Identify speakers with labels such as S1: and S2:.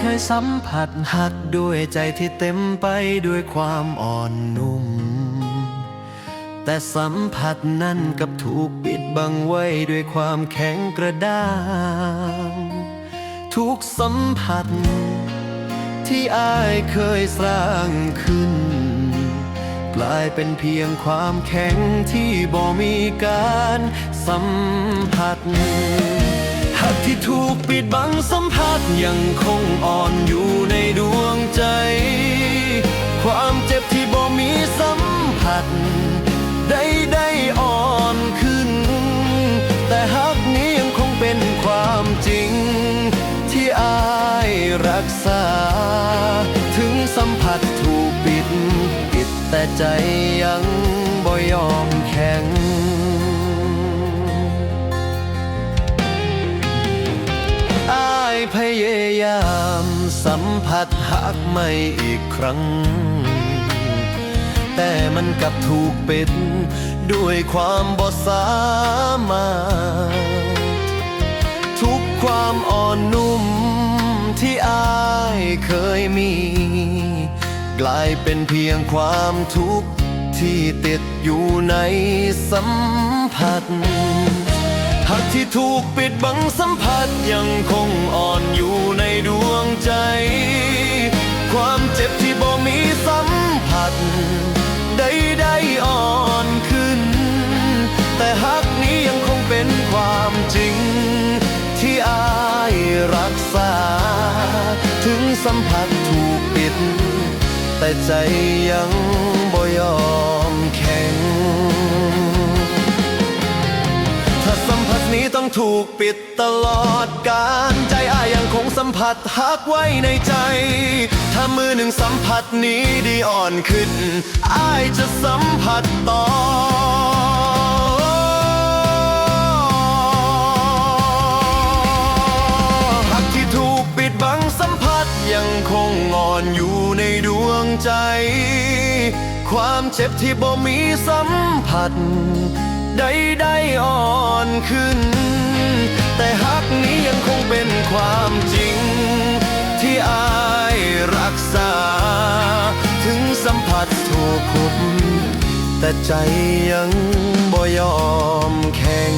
S1: เคยสัมผัสหักด้วยใจที่เต็มไปด้วยความอ่อนนุ่ม แต่สัมผัสนั้นกับถูกปิดบังไว้ด้วยความแข็งกระด้างทุกสัมผัส ที่อายเคยสร้างขึ้น กลายเป็นเพียงความแข็งที่บ่มีการสัมผัสากที่ถูกปิดบังสัมผัสยังคงอ่อนอยู่ในดวงใจ ความเจ็บที่บ่มีสัมผัส ได้ได้อ่อนขึ้น แต่หากนี้ยังคงเป็นความจริง ที่อายรักษา ถึงสัมผัสถูกปิด ปิดแต่ใจยังบ่ยอม พยายามสัมผัสหักไม่อีกครั้ง แต่มันกลับถูกปิดด้วยความบ่สามาทุกความอ่อนนุ่มที่อายเคยมี กลายเป็นเพียงความทุกข์ที่ติดอยู่ในสัมผัส หากที่ถูกปิดบังสัมผัสยังคงอ่อนอยู่ในดวงใจ ความเจ็บที่บ่มีสัมผัสได้ได้อ่อนขึ้น แต่หากนี้ยังคงเป็นความจริง ที่อายรักษา ถึงสัมผัสถูกปิด แต่ใจยังบ่ยอม ต้องถูกปิดตลอดกาลใจอายยังคงสัมผัสหักไว้ในใจ ถ้ามือหนึ่งสัมผัสนี้ได้อ่อนขึ้นอายจะสัมผัสต่อหักที่ถูกปิดบังสัมผัสยังคงอ่อนอยู่ในดวงใจ ความเจ็บที่บ่มีสัมผัสได้ได้อ่อนขึ้น ถูกขุดแต่ใจยังบ่ยอมแข็ง